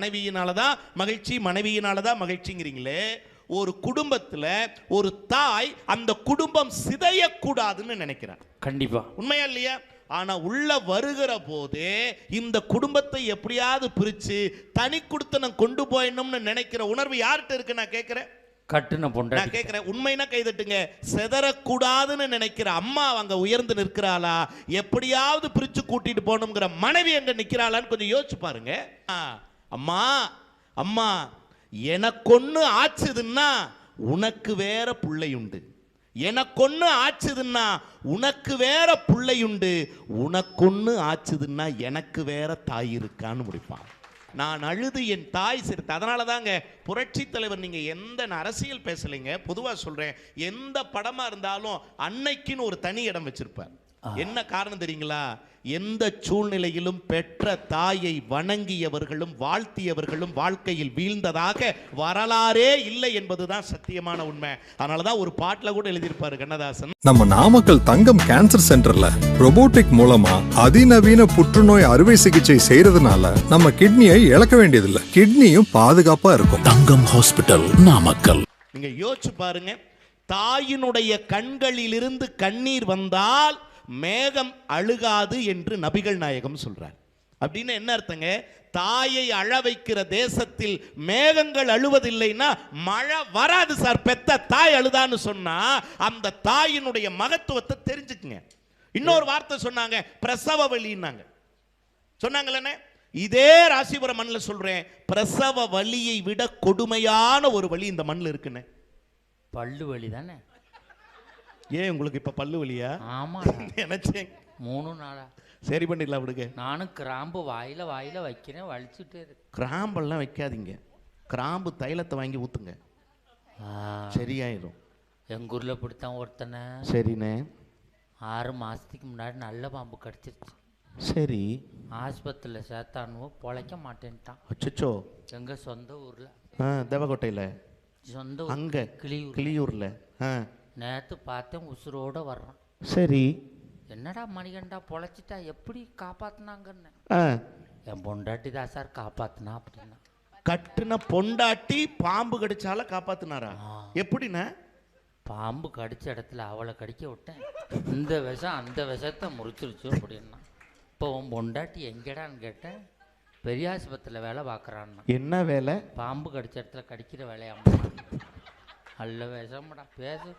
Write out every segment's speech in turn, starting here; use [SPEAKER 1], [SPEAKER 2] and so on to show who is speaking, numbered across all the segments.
[SPEAKER 1] மனைவியினால தான் மகிழ்ச்சி மனைவியினால தான் மகிழ்ச்சிங்கிறீங்களே. ஒரு குடும்பத்துல ஒரு தாய் அந்த குடும்பம் சிதையக்கூடாதுன்னு நினைக்கிறார்.
[SPEAKER 2] கண்டிப்பா.
[SPEAKER 1] உண்மையா இல்லையா? ஆனா உள்ள வருகிற போதே இந்த குடும்பத்தை எப்படியாவது பிரிச்சு தனி குடுத்தனம் கொண்டு போயிடணும்னு நினைக்கிற உணர்வு யார்கிட்ட இருக்கு? நான் கேட்கிறேன்
[SPEAKER 2] கட்டுன
[SPEAKER 1] நான்
[SPEAKER 2] பொண்டாட்டி
[SPEAKER 1] கேட்கிறேன் உண்மைனா கைதட்டுங்க செதறக்கூடாதுன்னு நினைக்கிற அம்மா அங்க உயர்ந்து நிற்கிறாளா? எப்படியாவது பிரிச்சு கூட்டிட்டு போகணுங்கிற மனைவி அங்க நிக்கிறாளான்னு கொஞ்சம் யோசிச்சு பாருங்க. அம்மா அம்மா எனக்கொன்னு ஆச்சுதுன்னா உனக்கு வேற பிள்ளையுண்டு. எனக்கொன்னு ஆச்சுதுன்னா உனக்கு வேற பிள்ளையுண்டு. உனக்கொன்னு ஆச்சுதுன்னா எனக்கு வேற தாய் இருக்கான்னு முடிப்பான். நான் அழுது என் தாய் சிரித்து. அதனால தாங்க புரட்சி தலைவர் நீங்க எந்த அரசியல் பேசலைங்க? பொதுவா சொல்றேன் எந்த படமா இருந்தாலும் அன்னைக்குன்னு ஒரு தனி இடம் வச்சிருப்பார். என்ன காரணம் தெரியுங்களா? எந்த சூழ்நிலையிலும் பெற்ற தாயை வணங்கியவர்களும் வாழ்த்தியவர்களும் வாழ்க்கையில் வீழ்ந்ததாக வரலாறே இல்லை என்பதுதான் சத்தியமான உண்மை. அதனால தான் ஒரு பாட்டுல கூட எழுதியிருப்பாரு கண்ணதாசன்.
[SPEAKER 3] நம்ம நாமக்கல் தங்கம் கேன்சர் சென்டர்ல robotic மூலமா அதிநவீன புற்றுநோய் அறுவை சிகிச்சை செய்யறதுனால நம்ம கிட்னியை இழக்க வேண்டியதில்லை. கிட்னியும் பாதுகாப்பா இருக்கும்.
[SPEAKER 4] தங்கம் ஹாஸ்பிட்டல் நாமக்கல்.
[SPEAKER 1] நீங்க யோசிச்சு பாருங்க தாயினுடைய கண்களிலிருந்து கண்ணீர் வந்தால் மேகம் அழுகாது என்று நபிகள் நாயகம் சொல்றார். அப்படின்னு என்ன அர்த்தங்க? தாயை அழ வைக்கிற தேசத்தில் மேகங்கள் அழுவதில்லைன்னா மழை வராது சார். பெத்த தாய் அழுதான்னு சொன்னா அந்த தாயினுடைய மகத்துவத்தை தெரிஞ்சுக்குங்க. இன்னொரு வார்த்தை சொன்னாங்க பிரசவ வலின்னாங்க. சொன்னாங்களே இதே ராசிபுரம் மண்ணில் சொல்றேன் பிரசவ வலியை விட கொடுமையான ஒரு வழி இந்த மண்ணில் இருக்குன்னு.
[SPEAKER 2] பல்லு வலி தானே
[SPEAKER 1] ஏன் உங்களுக்கு இப்ப பல்லு வலியா?
[SPEAKER 2] ஆமா
[SPEAKER 1] நினைச்சேன்.
[SPEAKER 2] மூணு நாளா.
[SPEAKER 1] சரி பண்ணிடலாம் விடுங்க.
[SPEAKER 2] நானும் கிராம்பு வாயில வாயில வைக்கிறேன் வலிச்சுட்டே இருக்கு.
[SPEAKER 1] கிராம்பெல்லாம் வைக்காதீங்க. கிராம்பு தைலத்தை வாங்கி ஊத்துங்க.
[SPEAKER 2] ஆ,
[SPEAKER 1] சரியாயிரும்.
[SPEAKER 2] எங்க ஊர்ல இப்படித்தான் ஒருத்தனை.
[SPEAKER 1] சரிண்ணே.
[SPEAKER 2] ஆறு மாசத்துக்கு முன்னாடி நல்ல பாம்பு கடிச்சிருச்சு.
[SPEAKER 1] சரி.
[SPEAKER 2] ஆஸ்பத்திரியில் சேர்த்தானுவோ பொழைக்க மாட்டேன்ட்டான்.
[SPEAKER 1] அச்சச்சோ.
[SPEAKER 2] எங்க சொந்த ஊர்ல.
[SPEAKER 1] ஆ தேவக்கோட்டையில
[SPEAKER 2] சொந்த
[SPEAKER 1] அங்க
[SPEAKER 2] கிளியூர்
[SPEAKER 1] கிளியூர்ல. ஆ.
[SPEAKER 2] நேத்து பார்த்தேன் உசுரோட வர்றான்.
[SPEAKER 1] சரி.
[SPEAKER 2] என்னடா மணிகண்டா பொழைச்சிட்டா எப்படி காப்பாத்துனாங்கன்னு.
[SPEAKER 1] ஆ.
[SPEAKER 2] என் பொண்டாட்டி தான் சார் காப்பாத்துனா அப்படின்னா.
[SPEAKER 1] கட்டுன பொண்டாட்டி பாம்பு கடிச்சால காப்பாத்துனாரா? எப்படிண்ணே?
[SPEAKER 2] பாம்பு கடிச்ச இடத்துல அவளை கடிக்க விட்டேன். இந்த விஷம் அந்த விஷத்தை முறிச்சிருச்சு அப்படின்னா. இப்போ உன் பொண்டாட்டி எங்கடான்னு கேட்டேன் பெரிய ஆஸ்பத்திரியில் வேலை பார்க்குறான்னா.
[SPEAKER 1] என்ன வேலை?
[SPEAKER 2] பாம்பு கடிச்ச இடத்துல கடிக்கிற வேலையாமா நல்ல விஷம்டா பேசு.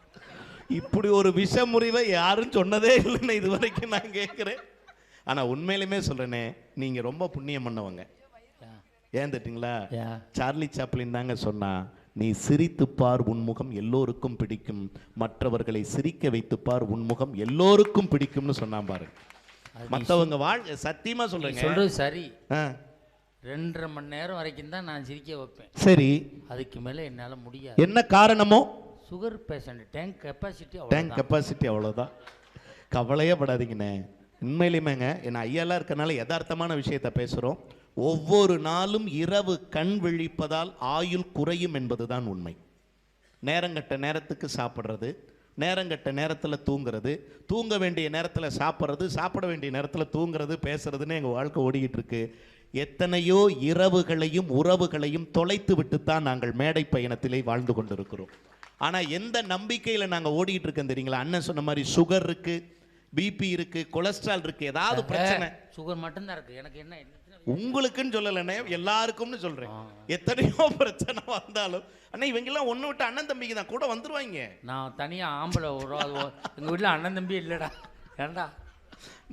[SPEAKER 1] இப்படி ஒரு விஷமுறிவை யாரும் சொன்னதே இல்லைன்னு இது வரைக்கும் நான் கேட்குறேன். ஆனா உண்மையிலுமே சொல்றேனே நீங்க ரொம்ப புண்ணியம் பண்ணவங்க.
[SPEAKER 2] ஏன்?
[SPEAKER 1] தட்டிங்களா? சார்லி சாப்ளின் தாங்க சொன்னா நீ சிரித்துப் பார் உன்முகம் எல்லோருக்கும் பிடிக்கும். மற்றவர்களை சிரிக்க வைத்துப் பார் உன்முகம் எல்லோருக்கும் பிடிக்கும்னு சொன்னான் பாரு. மத்தவங்க வாழ் சத்தியமா
[SPEAKER 2] நீ
[SPEAKER 1] சொல்றேங்க
[SPEAKER 2] சொல்றது சரி.
[SPEAKER 1] ஆ,
[SPEAKER 2] ரெண்டரை மணி நேரம் வரைக்கும் தான் நான் சிரிக்க வைப்பேன்.
[SPEAKER 1] சரி.
[SPEAKER 2] அதுக்கு மேலே என்னால் முடியாது.
[SPEAKER 1] என்ன காரணமோ?
[SPEAKER 2] Sugar patient tank capacity
[SPEAKER 1] tank capacity அவ்வளோதான் கவலையே படாதீங்கண்ணே. உண்மையிலுமேங்க என்ன ஐயாலாம் இருக்கனால யதார்த்தமான விஷயத்தை பேசுகிறோம் ஒவ்வொரு நாளும் இரவு கண் விழிப்பதால் ஆயுள் குறையும் என்பதுதான் உண்மை. நேரங்கட்ட நேரத்துக்கு சாப்பிட்றது நேரங்கட்ட நேரத்தில் தூங்குறது தூங்க வேண்டிய நேரத்தில் சாப்பிட்றது சாப்பிட வேண்டிய நேரத்தில் தூங்குறது பேசுறதுன்னு எங்கள் வாழ்க்கை ஓடிக்கிட்டு இருக்கு. எத்தனையோ இரவுகளையும் உறவுகளையும் தொலைத்து விட்டுத்தான் நாங்கள் மேடை பயணத்திலே வாழ்ந்து கொண்டிருக்கிறோம். ஆனால் எந்த நம்பிக்கையில் நாங்கள் ஓடிக்கிட்டு இருக்கோம் தெரியுங்களா? அண்ணன் சொன்ன மாதிரி சுகர் இருக்கு பிபி இருக்கு கொலஸ்ட்ரால் இருக்கு ஏதாவது பிரச்சனை.
[SPEAKER 2] சுகர் மட்டும்தான் இருக்கு. எனக்கு என்ன
[SPEAKER 1] உங்களுக்குன்னு சொல்லலைண்ணே எல்லாருக்கும்னு சொல்றேன். எத்தனையோ பிரச்சனை வந்தாலும் அண்ணா இவங்க எல்லாம் ஒண்ணு விட்டு அண்ணன் தம்பிக்கு தான் கூட வந்துருவாங்க.
[SPEAKER 2] நான் தனியாக ஆம்பளை ஒரு ஆள் ஓ- எங்க வீட்டில் அண்ணன் தம்பி இல்லைடா. ஏன்டா?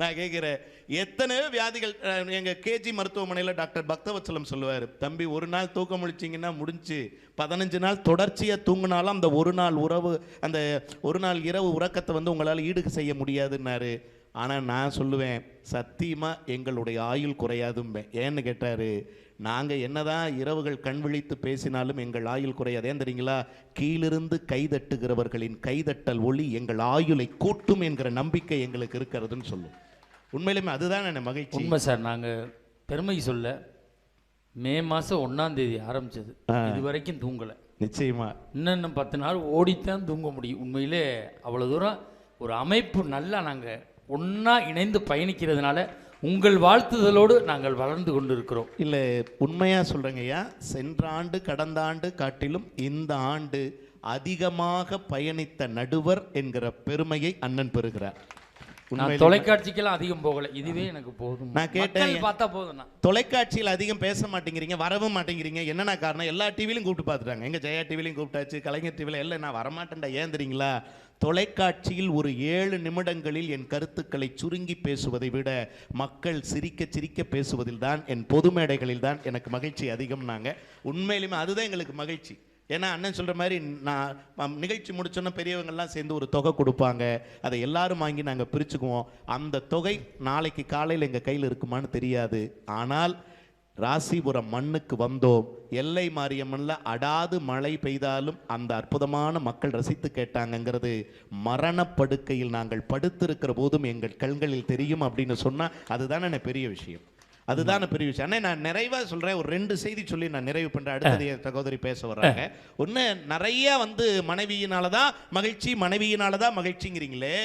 [SPEAKER 1] நான் கேட்குறேன் எத்தனையோ வியாதிகள் எங்கள் கேஜி மருத்துவமனையில் டாக்டர் பக்தவச்சலம் சொல்லுவார் தம்பி ஒரு நாள் தூக்கம் முழிச்சிங்கன்னா முடிஞ்சு பதினஞ்சு நாள் தொடர்ச்சியாக தூங்கினாலும் அந்த ஒரு நாள் உறவு அந்த ஒரு நாள் இரவு உறக்கத்தை வந்து உங்களால் ஈடு செய்ய முடியாதுன்னாரு. ஆனா நான் சொல்லுவேன் சத்தியமா எங்களுடைய ஆயுள் குறையாதும்பேன் ஏன்னு கேட்டாரு நாங்க என்னதான் இரவுகள் கண் விழித்து பேசினாலும் எங்கள் ஆயுள் குறையாது. ஏன் தெரியுங்களா? கீழிருந்து கைதட்டுகிறவர்களின் கைதட்டல் ஒளி எங்கள் ஆயுளை கூட்டும் என்கிற நம்பிக்கை எங்களுக்கு இருக்கிறதுன்னு சொல்லும். உண்மையிலுமே அதுதான் என்ன மகிழ்ச்சி.
[SPEAKER 2] உண்மை சார் நாங்கள் பெருமை சொல்ல மே மாதம் ஒன்றாம் தேதி ஆரம்பிச்சது. இது வரைக்கும் தூங்கலை.
[SPEAKER 1] நிச்சயமா.
[SPEAKER 2] இன்னும் பத்து நாள் ஓடித்தான் தூங்க முடியும். உண்மையிலே அவ்வளோ தூரம் ஒரு அமைப்பு நல்லா நாங்கள் ஒன்றா இணைந்து பயணிக்கிறதுனால உங்கள் வாழ்த்துதலோடு நாங்கள் வளர்ந்து கொண்டிருக்கிறோம்.
[SPEAKER 1] இல்லை உண்மையாக சொல்கிறேங்க ஐயா. சென்ற ஆண்டு கடந்த ஆண்டு காட்டிலும் இந்த ஆண்டு அதிகமாக பயணித்த நடுவர் என்கிற பெருமையை அண்ணன் பெறுகிறார்.
[SPEAKER 2] நான் தொலைக்காட்சிக்கெல்லாம் அதிகம் போகல. இதுவே எனக்கு போதும்.
[SPEAKER 1] நான் கேட்டேன்.
[SPEAKER 2] பார்த்தா போதும்ண்ணா
[SPEAKER 1] தொலைக்காட்சியில் அதிகம் பேச மாட்டேங்கிறீங்க வரவும் மாட்டேங்கிறீங்க. என்னென்ன காரணம்? எல்லா டிவிலையும் கூப்பிட்டு பார்த்துட்டாங்க. எங்க ஜெயா டிவிலையும் கூப்பிட்டாச்சு கலைஞர் டிவியில் இல்லை நான் வரமாட்டேன்டா ஏன் தெரியுங்களா? தொலைக்காட்சியில் ஒரு ஏழு நிமிடங்களில் என் கருத்துக்களை சுருங்கி பேசுவதை விட மக்கள் சிரிக்க சிரிக்க பேசுவதில் தான் என் பொது மேடைகளில் தான் எனக்கு மகிழ்ச்சி அதிகம்னாங்க உண்மையிலுமே அதுதான் எங்களுக்கு மகிழ்ச்சி. ஏன்னா அண்ணன் சொல்கிற மாதிரி நான் நிகழ்ச்சி முடிச்சோன்னா பெரியவங்கள்லாம் சேர்ந்து ஒரு தொகை கொடுப்பாங்க. அதை எல்லாரும் வாங்கி நாங்கள் பிரிச்சுக்குவோம். அந்த தொகை நாளைக்கு காலையில் எங்கள் கையில் இருக்குமான்னு தெரியாது. ஆனால் ராசிபுரம் மண்ணுக்கு வந்தோம். எல்லை மாரியம்மனில் அடாது மழை பெய்தாலும் அந்த அற்புதமான மக்கள் ரசித்து கேட்டாங்கங்கிறது மரணப்படுக்கையில் நாங்கள் படுத்திருக்கிற போதும் எங்கள் கண்களில் தெரியும் அப்படின்னு சொன்னால் அதுதானே என்ன பெரிய விஷயம். அதுதானே பெரிய விஷயம். அண்ணே நான் நிறைவா சொல்றேன். ஒரு ரெண்டு செய்தி சொல்லி நான் நிறைவு பண்றேன். அடுத்தது என் சகோதரி பேச வர்றாங்க. ஒண்ணு நிறைய வந்து மனைவியினால தான் மகிழ்ச்சி மனைவியினால தான் மகிழ்ச்சிங்கிறீங்களே.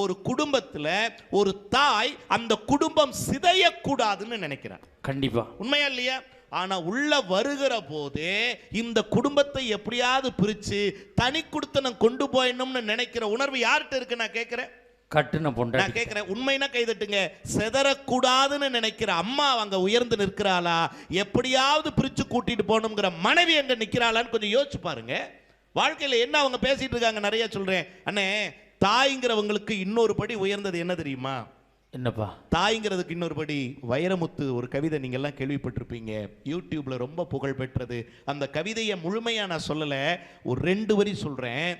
[SPEAKER 1] ஒரு குடும்பத்துல ஒரு தாய் அந்த குடும்பம் சிதையக்கூடாதுன்னு நினைக்கிறார்
[SPEAKER 2] கண்டிப்பா.
[SPEAKER 1] உண்மையா இல்லையா? ஆனா உள்ள வருகிற போதே இந்த குடும்பத்தை எப்படியாவது பிரிச்சு தனி குடுத்தனம் கொண்டு போயிடணும்னு நினைக்கிற உணர்வு யார்கிட்ட இருக்கு நான் கேட்கிறேன்
[SPEAKER 2] கட்டுன
[SPEAKER 1] நான்
[SPEAKER 2] பொண்டாட்டி
[SPEAKER 1] கேட்கிறேன் உண்மைனா கைதட்டுங்க செதறக்கூடாதுன்னு நினைக்கிற அம்மா அங்க உயர்ந்து நிற்கிறாளா? எப்படியாவது பிரிச்சு கூட்டிட்டு போகணுங்கிற மனைவி அங்க நிக்கிறாளான்னு கொஞ்சம் யோசிச்சு பாருங்க. வாழ்க்கையில என்ன அவங்க பேசிட்டு இருக்காங்க நிறைய சொல்றேன். அண்ணே தாய்ங்கிறவங்களுக்கு இன்னொரு படி உயர்ந்தது என்ன தெரியுமா?
[SPEAKER 2] என்னப்பா?
[SPEAKER 1] தாய்ங்கிறதுக்கு இன்னொரு படி வைரமுத்து ஒரு கவிதை நீங்க எல்லாம் கேள்விப்பட்டிருப்பீங்க. யூடியூப்ல ரொம்ப புகழ் பெற்றது. அந்த கவிதையை முழுமையா நான் சொல்லல ஒரு ரெண்டு வரி சொல்றேன்.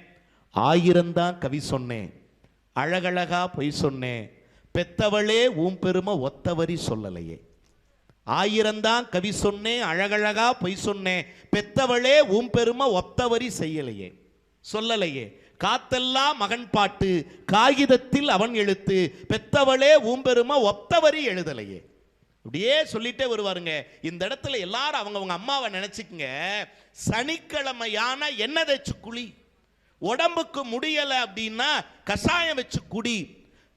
[SPEAKER 1] ஆயிரம்தான் கவி சொன்னேன். அழகழகா பொய் சொன்னேன் பெத்தவளே உன் பெருமை ஒத்தவரி சொல்லலையே. ஆயிரம்தான் கவி சொன்னேன் அழகழகா பொய் சொன்னேன் பெத்தவளே உன் பெருமை ஒத்தவரி செய்யலையே. சொல்லலையே. காத்தெல்லாம் மகன் பாட்டு காகிதத்தில் அவன் எழுத்து. பெத்தவளே ஊம்பெருமை ஒத்தவரி எழுதலையே. இப்படியே சொல்லிட்டே வருவாருங்க. இந்த இடத்துல எல்லாரும் அவங்கவுங்க அம்மாவை நினைச்சுக்குங்க. சனிக்கிழமையான எண்ணெய் குழி உடம்புக்கு முடியலை அப்படின்னா கஷாயம் வச்சு குடி.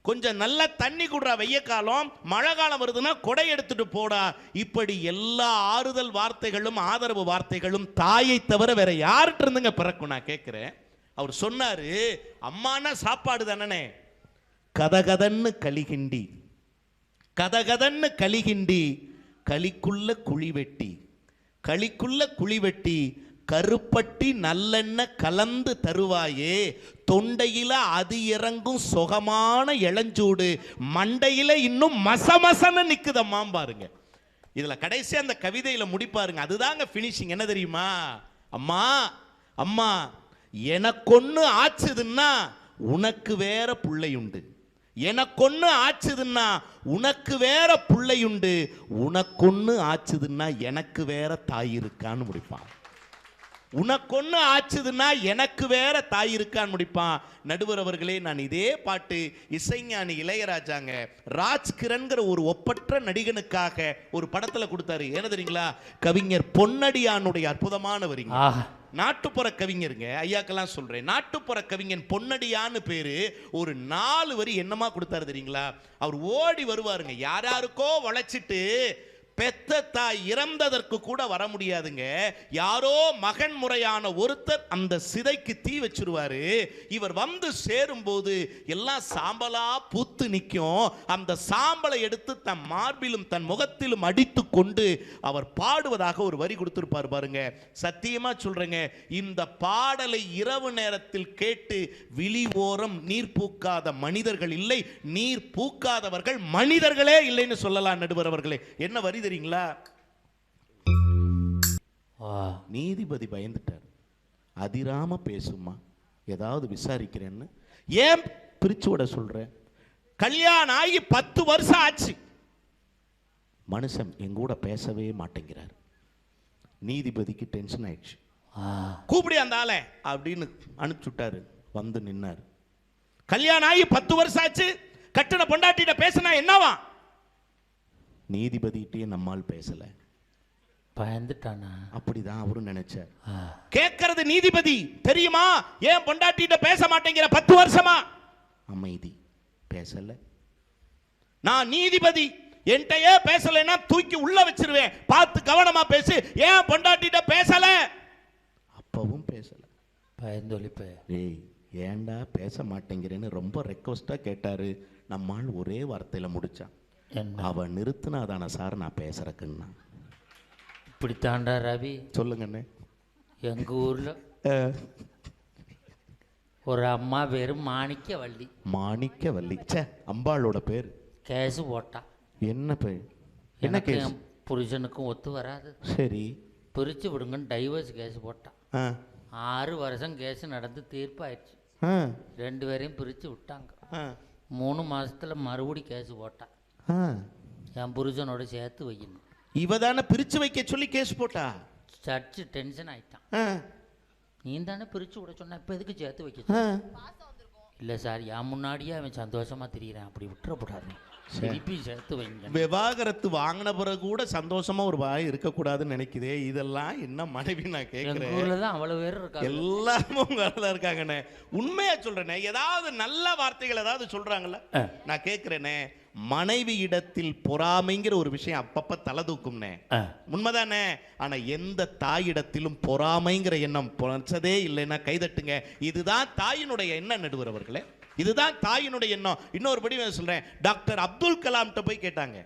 [SPEAKER 1] கொஞ்சம் நல்ல தண்ணி குடுறா வெய்ய காலம் மழை காலம் வருதுன்னா கொடை எடுத்துட்டு போடா. இப்படி எல்லா ஆறுதல் வார்த்தைகளும் ஆதரவு வார்த்தைகளும் தாயை தவிர வேற யார்கிட்ட இருந்துங்க பிறக்கும் நான் கேட்குறேன். அவர் சொன்னார் அம்மானா சாப்பாடு தானே கதகதன்னு களிகிண்டி கதகதன்னு களிகிண்டி களிக்குள்ள குழி வெட்டி. களிக்குள்ள குழி வெட்டி. கருப்பட்டி நல்லெண்ணெய் கலந்து தருவாயே. தொண்டையில அது இறங்கும் சுகமான இளஞ்சூடு. மண்டையில இன்னும் மசமசன்னு நிற்குதம்மா பாருங்க. இதில் கடைசி அந்த கவிதையில் முடிப்பாருங்க. அதுதாங்க ஃபினிஷிங் என்ன தெரியுமா? அம்மா அம்மா எனக்கொன்று ஆச்சுதுன்னா உனக்கு வேற பிள்ளையுண்டு. எனக்கொன்று ஆச்சுதுன்னா உனக்கு வேற பிள்ளையுண்டு. உனக்கொன்னு ஆச்சுதுன்னா எனக்கு வேற தாய் இருக்கான்னு முடிப்பான். உனக்கொன்னு ஆச்சுதுன்னா எனக்கு வேற தாய் இருக்கான்னு முடிப்பான். நடுவர் அவர்களே நான் இதே பாட்டு இசைஞானி இளையராஜாங்க ராஜ்கிரன்கிற ஒரு ஒப்பற்ற நடிகனுக்காக ஒரு படத்துல கொடுத்தாரு. என்ன தெரியுங்களா? கவிஞர் பொன்னடியானுடைய அற்புதமான வரிங்க நாட்டுப்புற கவிஞருங்க ஐயாக்கெல்லாம் சொல்றேன். நாட்டுப்புற கவிஞன் பொன்னடியான்னு பேரு ஒரு நாலு வரி என்னமா கொடுத்தாரு தெரியுங்களா? அவர் ஓடி வருவாருங்க. யார் யாருக்கோ வளைச்சிட்டு பெத்த தாய் இறந்ததற்கு கூட வர முடியாதுங்க. யாரோ மகன் முறையான ஒருத்தர் அந்த சிதைக்கு தீ வச்சிருவாரு. இவர் வந்து சேரும்போது எல்லாம் சாம்பலா பூத்து நிற்கும் அந்த சாம்பலை எடுத்து தன் மார்பிலும் தன் முகத்திலும் அடித்து கொண்டு அவர் பாடுவதாக ஒரு வரி கொடுத்துருப்பார் பாருங்க. சத்தியமா சொல்றேங்க. இந்த பாடலை இரவு நேரத்தில் கேட்டு விழி ஓரம் நீர் பூக்காத மனிதர்கள் இல்லை. நீர் பூக்காதவர்கள் மனிதர்களே இல்லைன்னு சொல்லலாம் நடுவர் அவர்களே. என்ன வரி தெரியுங்களா? நீதிபதி பயந்துட்டார். அதிராம பேசுமா ஏதாவது விசாரிக்கிறேன்னு. ஏன் பிரிச்சு விட சொல்றேன் கல்யாணம் ஆகி பத்து வருஷம் ஆச்சு. மனுஷன் என் கூட பேசவே மாட்டேங்கிறார். நீதிபதிக்கு டென்ஷன் ஆயிடுச்சு. கூப்பிடி அந்த ஆளை அப்படின்னு அனுப்பிச்சு விட்டாரு வந்து நின்னார். கல்யாணம் ஆகி பத்து வருஷம் ஆச்சு. கட்டின பொண்டாட்டிட்ட பேசினா என்னவா? நீதிபதிகிட்டே நம்மால் பேசல.
[SPEAKER 2] பயந்துட்டானா?
[SPEAKER 1] அப்படிதான் அவரும் நினைச்சார். கேட்கறது நீதிபதி தெரியுமா? ஏன் பொண்டாட்டிட்ட பேச மாட்டேங்கிற பத்து வருஷமா? அமைதி. பேசல. நான் நீதிபதி என்கிட்டயே பேசலைன்னா தூக்கி உள்ள வச்சிருவேன். பார்த்து கவனமா பேசு. ஏன் பொண்டாட்டிட்ட பேசல? அப்பவும் பேசல.
[SPEAKER 2] பயந்தொழிப்ப.
[SPEAKER 1] ஏய் ஏன்டா பேச மாட்டேங்கிறேன்னு ரொம்ப ரெக்வஸ்டா கேட்டாரு. நம்மால் ஒரே வார்த்தையில முடிச்சான்.
[SPEAKER 2] என்ன?
[SPEAKER 1] அவ நிறுத்தினாதான சார் நான் பேசுறக்குன்னா.
[SPEAKER 2] இப்படித்தாண்டா ரவி.
[SPEAKER 1] சொல்லுங்கண்ணே.
[SPEAKER 2] எங்க ஊர்ல ஒரு அம்மா பேரு மாணிக்க வள்ளி
[SPEAKER 1] மாணிக்க வள்ளி ச்சே அம்பாளோட பேர்.
[SPEAKER 2] கேஸ் போட்டா.
[SPEAKER 1] என்ன பேர்? என்ன கேஸ்
[SPEAKER 2] புருஷனுக்கும் ஒத்து வராது.
[SPEAKER 1] சரி.
[SPEAKER 2] பிரிச்சு விடுங்கன்னு டைவர்ஸ் கேஸ் போட்டா.
[SPEAKER 1] ஆ.
[SPEAKER 2] ஆறு வருஷம் கேஸ் நடந்து தீர்ப்பாயிடுச்சு. ரெண்டு பேரையும் பிரித்து விட்டாங்க. மூணு மாசத்துல மறுபடி கேஸ் போட்டா.
[SPEAKER 1] ஆ
[SPEAKER 2] என் புருஷனோட சேர்த்து வைக்கணும்.
[SPEAKER 1] இவ தானே பிரிச்சு வைக்க சொல்லி கேஸ் போட்டா?
[SPEAKER 2] சர்ச்சு டென்ஷன் ஆயிட்டான்.
[SPEAKER 1] ஆ,
[SPEAKER 2] நீ தானே பிரித்து விட சொன்ன இப்போ எதுக்கு சேர்த்து வைக்க? இல்லை சார் என் முன்னாடியே அவன் சந்தோஷமா திரியிறான். அப்படி விட்டுறக்கூடாது. திருப்பி சேர்த்து வைங்க.
[SPEAKER 1] விவாகரத்து வாங்கின பிறகு கூட சந்தோஷமா ஒரு வாய் இருக்கக்கூடாதுன்னு நினைக்குதே. இதெல்லாம் என்ன மனைவி நான் கேட்கிறேன்
[SPEAKER 2] ஊர்ல தான் அவ்வளவு பேர் இருக்காங்க.
[SPEAKER 1] எல்லாரும் உங்க தான் இருக்காங்கண்ணே. உண்மையா சொல்றேனே ஏதாவது நல்ல வார்த்தைகள் ஏதாவது சொல்றாங்கல்ல? நான் கேட்கிறேனே மனைவி இடத்தில் பொறாமைங்கிற ஒரு விஷயம் அப்பப்ப தலை தூக்கும்னே உண்மைதானே? ஆனா எந்த தாயிடத்திலும் பொறாமைங்கிற எண்ணம் பொறச்சதே இல்லைன்னா கைதட்டுங்க இதுதான் தாயினுடைய எண்ணம் நடுவர் அவர்களே. இதுதான் தாயினுடைய எண்ணம். இன்னொரு படி நான் சொல்றேன். டாக்டர் அப்துல் கலாம்கிட்ட போய் கேட்டாங்க.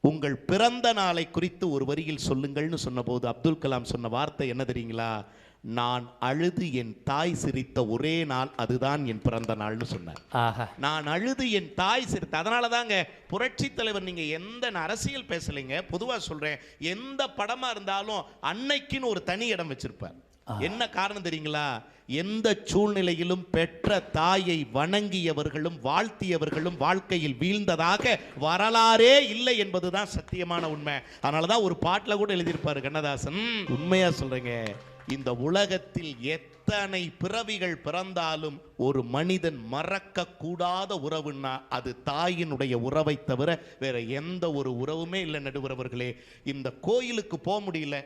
[SPEAKER 1] உங்கள் பிறந்த நாளை குறித்து ஒரு வரியில் சொல்லுங்கள்னு சொன்னபோது அப்துல் கலாம் சொன்ன வார்த்தை என்ன தெரியுங்களா? நான் அழுது என் தாய் சிரித்த ஒரே நாள் அதுதான் என் பிறந்த நாள்னு சொன்னார்.
[SPEAKER 2] ஆஹா.
[SPEAKER 1] நான் அழுது என் தாய் சிரித்த அதனால தாங்க புரட்சி தலைவர் நீங்க எந்த அரசியல் பேசலைங்க பொதுவா சொல்றேன் எந்த படமா இருந்தாலும் அன்னைக்குன்னு ஒரு தனி இடம் வச்சிருப்பார். என்ன காரணம் தெரியுங்களா? எந்த சூழ்நிலையிலும் பெற்ற தாயை வணங்கியவர்களும் வாழ்த்தியவர்களும் வாழ்க்கையில் வீழ்ந்ததாக வரலாறே இல்லை என்பதுதான் சத்தியமான உண்மை. அதனால தான் ஒரு பாட்டில் கூட எழுதியிருப்பாரு கண்ணதாசன். உண்மையா சொல்றேங்க. இந்த உலகத்தில் எத்தனை பிறவிகள் பிறந்தாலும் ஒரு மனிதன் மறக்க கூடாத உறவுன்னா அது தாயினுடைய உறவை தவிர வேற எந்த ஒரு உறவுமே இல்லை நடுவரவர்களே. இந்த கோயிலுக்கு போக முடியல.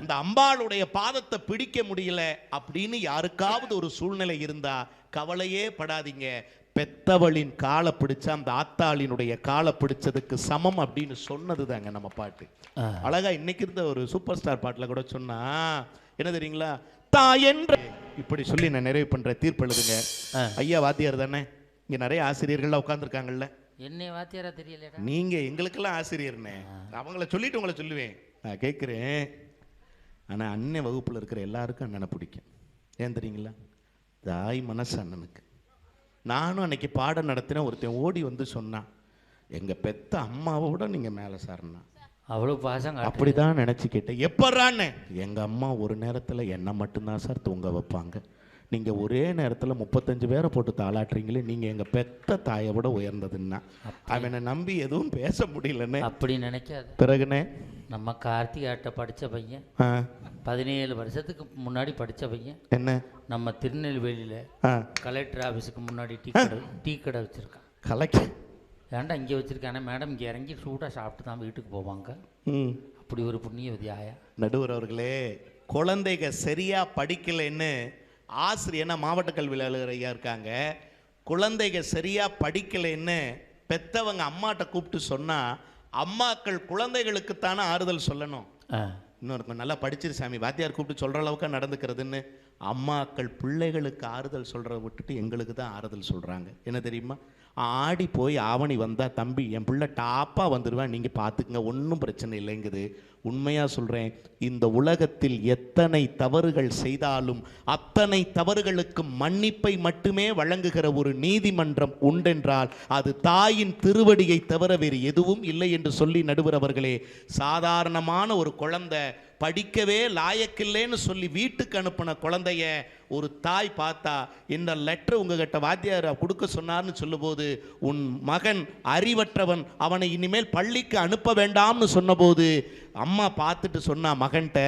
[SPEAKER 1] இந்த அம்பாளுடைய பாதத்தை பிடிக்க முடியல அப்படின்னு யாருக்காவது ஒரு சூழ்நிலை இருந்தா கவலையே படாதீங்க. பெத்தவளின் காலை பிடிச்சா அந்த ஆத்தாளினுடைய காலை பிடிச்சதுக்கு சமம் அப்படின்னு சொன்னது தாங்க நம்ம பாட்டு. அழகா இன்னைக்கு இருந்த ஒரு சூப்பர் ஸ்டார் பாட்டுல கூட சொன்னா என்ன தெரியுங்களா? தாயென்ற இப்படி சொல்லி நான் நிறைவு பண்ற தீர்ப்பு எழுதுங்க. ஐயா வாத்தியார் தானே? இங்க நிறைய ஆசிரியர்கள்லாம் உட்காந்துருக்காங்கல்ல
[SPEAKER 2] என்னை வாத்தியாரா தெரியலடா.
[SPEAKER 1] நீங்க எங்களுக்கெல்லாம் ஆசிரியர்னே. அவங்கள சொல்லிட்டு உங்களை சொல்லுவேன். நான் கேட்குறேன் ஆனா அண்ணன் வகுப்புல இருக்கிற எல்லாருக்கும் அண்ணனை பிடிக்கும். ஏன் தெரியுங்களா? தாய் மனசு அண்ணனுக்கு. நானும் அன்னைக்கு பாடம் நடத்தின ஒருத்தன் ஓடி வந்து சொன்னான் எங்க பெத்த அம்மாவை விட நீங்க மேலே சார்னா
[SPEAKER 2] அவ்வளவு பாசம் காட்டுறீங்க.
[SPEAKER 1] அப்படிதான் நினைச்சு கேட்டேன். எப்பறான்னு எங்க அம்மா ஒரு நேரத்துல என்ன மட்டும்தான் சார் தூங்க வைப்பாங்க. நீங்க ஒரே நேரத்துல முப்பத்தஞ்சு பேரை போட்டு தாளாட்டுறீங்களே நீங்க எங்க பெத்த தாயை விட உயர்ந்ததுன்னா. அவனை நம்பி எதுவும் பேச முடியலன்னு
[SPEAKER 2] அப்படி நினைக்காத.
[SPEAKER 1] பிறகுனே
[SPEAKER 2] நம்ம கார்த்திகாட்ட படிச்ச பையன். பதினேழு வருஷத்துக்கு முன்னாடி படிச்ச பையன்.
[SPEAKER 1] என்ன?
[SPEAKER 2] நம்ம திருநெல்வேலியில கலெக்டர் ஆஃபீஸுக்கு முன்னாடி டீ கடை டீ கடை வச்சிருக்கான்.
[SPEAKER 1] கலக்க
[SPEAKER 2] ஏன்டா இங்கே வச்சிருக்கானே? மேடம் இங்கே இறங்கி சூடாக சாப்பிட்டு தான் வீட்டுக்கு போவாங்க.
[SPEAKER 1] ம்.
[SPEAKER 2] அப்படி ஒரு புண்ணியவதி ஆயா
[SPEAKER 1] நடுவர் அவர்களே குழந்தைங்க சரியா படிக்கலைன்னு ஆசிரியனா மாவட்ட கல்வி அலுவலர் ஐயா இருக்காங்க? குழந்தைங்க சரியா படிக்கலைன்னு பெத்தவங்க அம்மாட்ட கூப்பிட்டு சொன்னா அம்மாக்கள் குழந்தைகளுக்குத்தானே ஆறுதல் சொல்லணும். இன்னொரு நல்லா படிச்சிரு சாமி வாத்தியார் கூப்பிட்டு சொல்ற அளவுக்கு நடந்துக்கிறதுன்னு அம்மாக்கள் பிள்ளைகளுக்கு ஆறுதல் சொல்றத விட்டுட்டு எங்களுக்கு தான் ஆறுதல் சொல்றாங்க. என்ன தெரியுமா? ஆடி போய் ஆவணி வந்தால் தம்பி என் பிள்ளை டாப்பாக வந்துடுவேன் நீங்கள் பார்த்துக்குங்க ஒன்றும் பிரச்சனை இல்லைங்குது. உண்மையாக சொல்கிறேன் இந்த உலகத்தில் எத்தனை தவறுகள் செய்தாலும் அத்தனை தவறுகளுக்கு மன்னிப்பை மட்டுமே வழங்குகிற ஒரு நீதிமன்றம் உண்டென்றால் அது தாயின் திருவடியை தவிர வேறு எதுவும் இல்லை என்று சொல்லி நடுவரவர்களே சாதாரணமான ஒரு குழந்தை படிக்கவே லாயக்கில்லைன்னு சொல்லி வீட்டுக்கு அனுப்பின குழந்தைய ஒரு தாய் பார்த்தா இந்த லெட்டர் உங்ககிட்ட வாத்தியார் கொடுக்க சொன்னார்னு சொல்லும்போது உன் மகன் அறிவற்றவன் அவனை இனிமேல் பள்ளிக்கு அனுப்ப வேண்டாம்னு சொன்னபோது அம்மா பார்த்துட்டு சொன்னா மகன்கிட்ட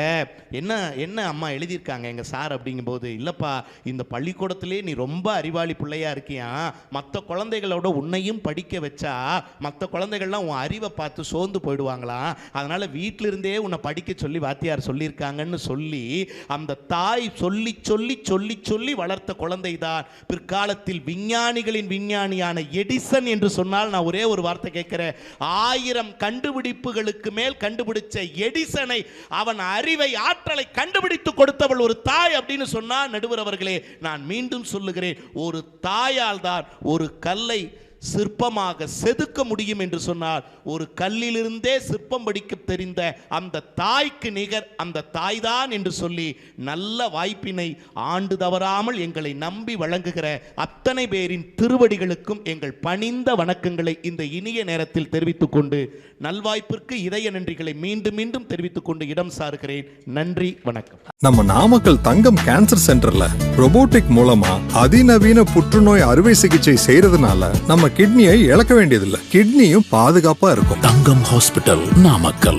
[SPEAKER 1] என்ன என்ன அம்மா எழுதியிருக்காங்க எங்கள் சார்? அப்படிங்கும்போது இல்லைப்பா இந்த பள்ளிக்கூடத்திலே நீ ரொம்ப அறிவாளி பிள்ளையா இருக்கியா? மற்ற குழந்தைகளோட உன்னையும் படிக்க வச்சா மற்ற குழந்தைகள்லாம் உன் அறிவை பார்த்து சோர்ந்து போயிடுவாங்களாம் அதனால் வீட்டிலிருந்தே உன்னை படிக்க சொல்லி வாத்தியார் சொல்லியிருக்காங்கன்னு சொல்லி அந்த தாய் சொல்லி சொல்லி சொல்லி சொல்லி வளர்த்த குழந்தை தான் பிற்காலத்தில் விஞ்ஞானிகளின் விஞ்ஞானியான எடிசன் என்று சொன்னால் நான் ஒரே ஒரு வார்த்தை கேட்கிறேன். ஆயிரம் கண்டுபிடிப்புகளுக்கு மேல் கண்டுபிடிச்ச எடிசனை அவன் அறிவை ஆற்றலை கண்டுபிடித்து கொடுத்தவள் ஒரு தாய் அப்படின்னு சொன்னால் நடுவர் அவர்களே நான் மீண்டும் சொல்லுகிறேன் ஒரு தாயால் தான் ஒரு கல்லை சிற்பமாக செதுக்க முடியும் என்று சொன்னால் ஒரு கல்லிலிருந்தே சிற்பம் படிக்க தெரிந்த அந்த தாய்க்கு நிகர் அந்த தாய்தான் என்று சொல்லி நல்ல வாய்ப்பினை ஆண்டு தவறாமல் எங்களை நம்பி வழங்குகிற அத்தனை பேரின் திருவடிகளுக்கும் எங்கள் பணிந்த வணக்கங்களை இந்த இனிய நேரத்தில் தெரிவித்துக் கொண்டு நல்வாய்ப்பிற்கு இதய நன்றிகளை மீண்டும் மீண்டும் தெரிவித்துக் கொண்டு இடம் சாருகிறேன் நன்றி வணக்கம்.
[SPEAKER 3] நம்ம நாமக்கல் தங்கம் கேன்சர் சென்டர்ல robotic மூலமா அதிநவீன புற்றுநோய் அறுவை சிகிச்சை செய்யறதுனால நம்ம கிட்னியை இழக்க வேண்டியதில்லை. கிட்னியும் பாதுகாப்பா இருக்கும்.
[SPEAKER 4] தங்கம் ஹாஸ்பிட்டல் நாமக்கல்.